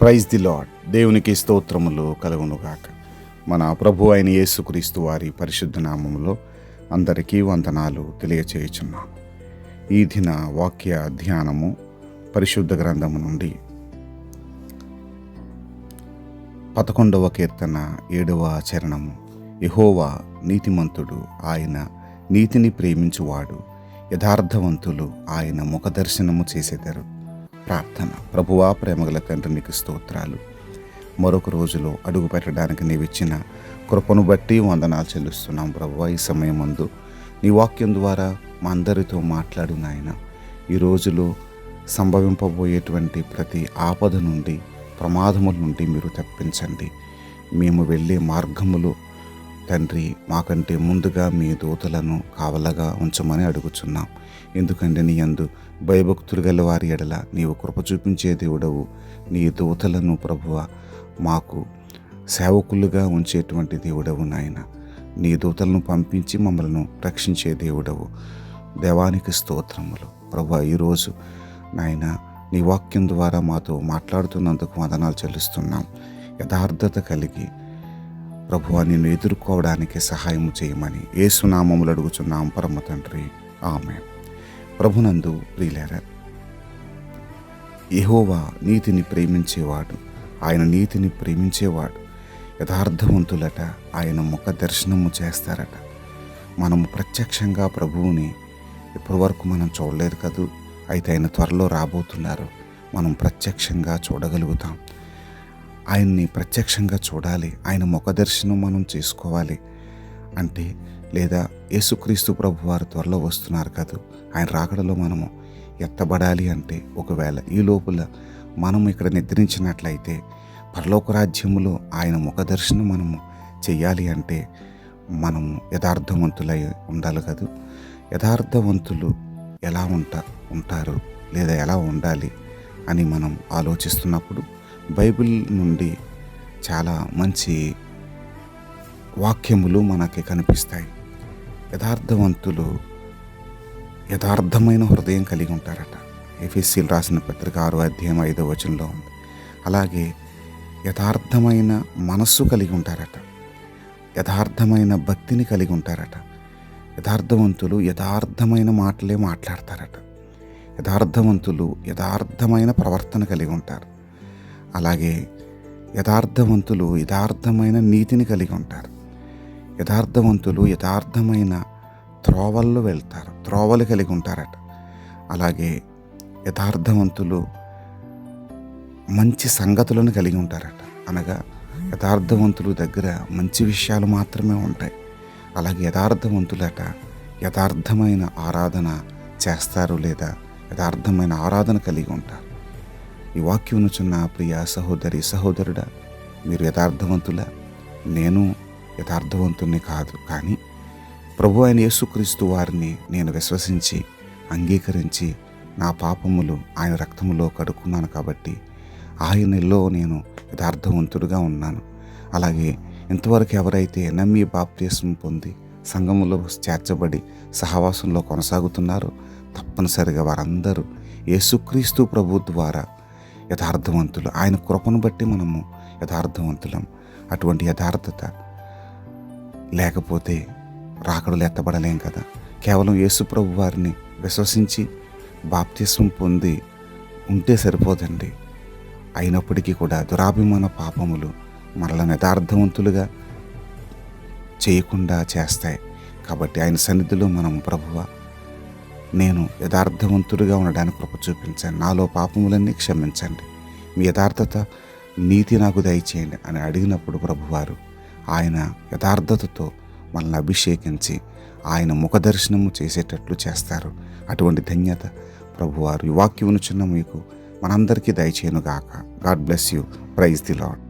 Praise the lord దేవునికి స్తోత్రములు కలుగునుగాక. మన ప్రభు అయిన యేసుక్రీస్తు వారి పరిశుద్ధ నామములో అందరికీ వందనాలు తెలియచేయుచున్నాను ఈ దిన వాక్య ధ్యానము పరిశుద్ధ గ్రంథము నుండి పదకొండవ కీర్తన ఏడవ చరణము. యహోవా నీతిమంతుడు ఆయన నీతిని ప్రేమించువాడు యథార్థవంతులు ఆయన ముఖదర్శనము చేసేదారు. ప్రార్థన. ప్రభువా ప్రేమగల తండ్రి నీకు స్తోత్రాలు. మరొక రోజులో అడుగు పెట్టడానికి నీవిచ్చిన కృపను బట్టి వందనాలు చెల్లిస్తున్నాం ప్రభువా ఈ సమయం ముందు నీ వాక్యం ద్వారా మా అందరితో మాట్లాడు నాయన. ఈ రోజులో సంభవింపబోయేటువంటి ప్రతి ఆపద నుండి ప్రమాదముల నుండి మీరు తప్పించండి. మేము వెళ్ళే మార్గములు తండ్రి మాకంటే ముందుగా మీ దూతలను కావలగా ఉంచమని అడుగుచున్నాం. ఎందుకంటే నీ యందు భయభక్తులు గల వారి ఎడల నీవు కృప చూపించే దేవుడవు. నీ దూతలను ప్రభువ మాకు సేవకులుగా ఉంచేటువంటి దేవుడవు నాయన. నీ దూతలను పంపించి మమ్మల్ని రక్షించే దేవుడవు. దేవానికి స్తోత్రములు. ప్రభు ఈరోజు నాయన నీ వాక్యం ద్వారా మాతో మాట్లాడుతున్నందుకు వందనాలు చెల్లిస్తున్నాం. యథార్థత కలిగి ప్రభువా నిన్ను ఎదుర్కోవడానికి సహాయం చేయమని ఏసునామములు అడుగుచున్నాం పరమ తండ్రి. ఆమె ప్రభునందు ప్రియులారా యహోవా నీతిని ప్రేమించేవాడు ఆయన నీతిని ప్రేమించేవాడు. యథార్థవంతులట ఆయన ముఖ దర్శనము చేస్తారట. మనము ప్రత్యక్షంగా ప్రభువుని ఇప్పటివరకు మనం చూడలేదు కదూ? అయితే ఆయన త్వరలో రాబోతున్నారు. మనం ప్రత్యక్షంగా చూడగలుగుతాం. ఆయన్ని ప్రత్యక్షంగా చూడాలి. ఆయన ముఖదర్శనం మనం చేసుకోవాలి. అంటే లేదా యేసుక్రీస్తు ప్రభు వారు త్వరలో వస్తున్నారు కదా. ఆయన రాకడలో మనము ఎత్తబడాలి అంటే ఒకవేళ ఈ లోపల మనం ఇక్కడ నిద్రించినట్లయితే పరలోక రాజ్యములో ఆయన ముఖదర్శనం మనము చేయాలి అంటే మనము యథార్థవంతులై ఉండాలి కదా. యథార్థవంతులు ఎలా ఉంటారు ఉంటారు లేదా ఎలా ఉండాలి అని మనం ఆలోచిస్తున్నప్పుడు బైబిల్ నుండి చాలా మంచి వాక్యములు మనకి కనిపిస్తాయి. యథార్థవంతులు యథార్థమైన హృదయం కలిగి ఉంటారట. ఎఫ్ఎస్సీలు రాసిన పత్రిక ఆరో అధ్యాయం ఐదో వచనంలో ఉంది. అలాగే యథార్థమైన మనస్సు కలిగి ఉంటారట. యథార్థమైన భక్తిని కలిగి ఉంటారట. యథార్థవంతులు యథార్థమైన మాటలే మాట్లాడతారట. యథార్థవంతులు యథార్థమైన ప్రవర్తన కలిగి ఉంటారు. అలాగే యథార్థవంతులు యథార్థమైన నీతిని కలిగి ఉంటారు. యథార్థవంతులు యథార్థమైన త్రోవల్లో వెళ్తారు త్రోవలు కలిగి ఉంటారట. అలాగే యథార్థవంతులు మంచి సంగతులను కలిగి ఉంటారట. అనగా యథార్థవంతులు దగ్గర మంచి విషయాలు మాత్రమే ఉంటాయి. అలాగే యథార్థవంతులట యథార్థమైన ఆరాధన చేస్తారు లేదా యథార్థమైన ఆరాధన కలిగి ఉంటారు. ఈ వాక్యం ప్రియ సహోదరి సహోదరుడా మీరు యథార్థవంతులా? నేను యథార్థవంతుని కాదు కానీ ప్రభు అయిన యేసుక్రీస్తు వారిని నేను విశ్వసించి అంగీకరించి నా పాపములు ఆయన రక్తములో కడుక్కున్నాను కాబట్టి ఆయనలో నేను యథార్థవంతుడుగా ఉన్నాను. అలాగే ఇంతవరకు ఎవరైతే నమ్మి బాప్తీసం పొంది సంఘములో చేర్చబడి సహవాసంలో కొనసాగుతున్నారో తప్పనిసరిగా వారందరూ యేసుక్రీస్తు ప్రభు ద్వారా యథార్థవంతులు. ఆయన కృపను బట్టి మనము యథార్థవంతులం. అటువంటి యథార్థత లేకపోతే రాకడలు ఎత్తబడలేం కదా. కేవలం యేసుప్రభు వారిని విశ్వసించి బాప్తిసం పొంది ఉంటే సరిపోదండి. అయినప్పటికీ కూడా దురాభిమాన పాపములు మనలను యథార్థవంతులుగా చేయకుండా చేస్తాయి. కాబట్టి ఆయన సన్నిధిలో మనం ప్రభువ నేను యథార్థవంతుడిగా ఉండడానికి కృప చూపించండి నాలో పాపములన్నీ క్షమించండి. మీ యథార్థత నీతి నాకు దయచేయండి అని అడిగినప్పుడు ప్రభువారు ఆయన యథార్థతతో మనల్ని అభిషేకించి ఆయన ముఖదర్శనము చేసేటట్లు చేస్తారు. అటువంటి ధన్యత ప్రభువారు ఈ చిన్న మీకు మనందరికీ దయచేయను గాక God bless you praise the Lord